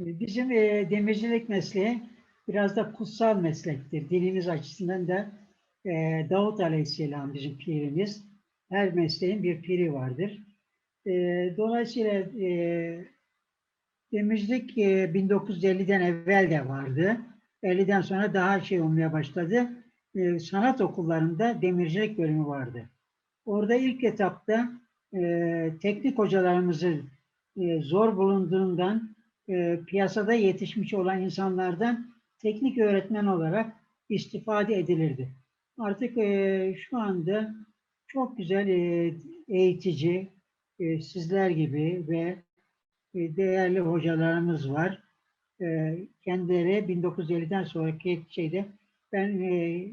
E, Bizim e, demircilik mesleği biraz da kutsal meslektir. Dinimiz açısından da e, Davut Aleyhisselam bizim pirimiz. Her mesleğin bir piri vardır. E, dolayısıyla e, demircilik e, 1950'den evvel de vardı. 50'den sonra daha şey olmaya başladı. E, sanat okullarında demircilik bölümü vardı. Orada ilk etapta e, teknik hocalarımızı e, zor bulunduğundan e, piyasada yetişmiş olan insanlardan teknik öğretmen olarak istifade edilirdi. Artık e, şu anda çok güzel e, eğitici e, sizler gibi ve e, değerli hocalarımız var. E, kendileri 1950'den sonraki şeyde ben e,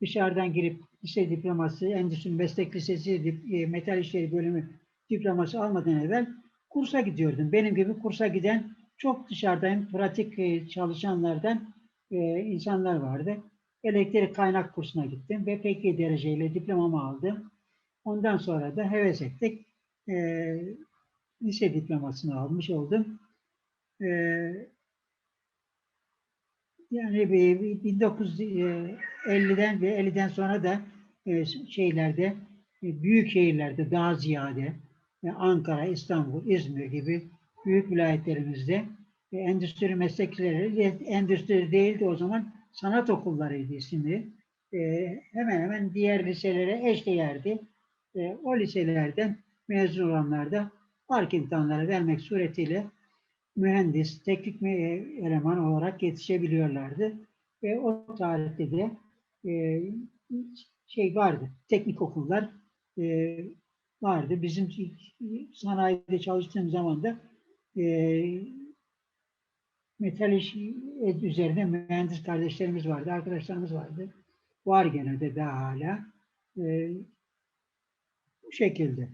dışarıdan girip lise diploması, Endüstri Meslek Lisesi e, Metal İşleri Bölümü diploması almadan evvel kursa gidiyordum. Benim gibi kursa giden çok dışarıdan pratik e, çalışanlardan e, insanlar vardı. Elektrik kaynak kursuna gittim ve pek iyi dereceyle diplomamı aldım. Ondan sonra da heves ettik. E, lise diplomasını almış oldum. Yani bir- bir 1950'den ve 50'den sonra da şeylerde, büyük şehirlerde daha ziyade e, Ankara, İstanbul, İzmir gibi büyük vilayetlerimizde e, endüstri meslekleri, endüstri değildi o zaman sanat okullarıydı isimli. E, hemen hemen diğer liselere eşdeğerdi. E, o liselerden mezun olanlar da fark imtihanları vermek suretiyle mühendis, teknik eleman olarak yetişebiliyorlardı. Ve o tarihte de e, şey vardı, teknik okullar e, vardı. Bizim sanayide çalıştığım zaman da e, metal iş üzerine mühendis kardeşlerimiz vardı, arkadaşlarımız vardı. Var gene de daha hala. E, bu şekilde.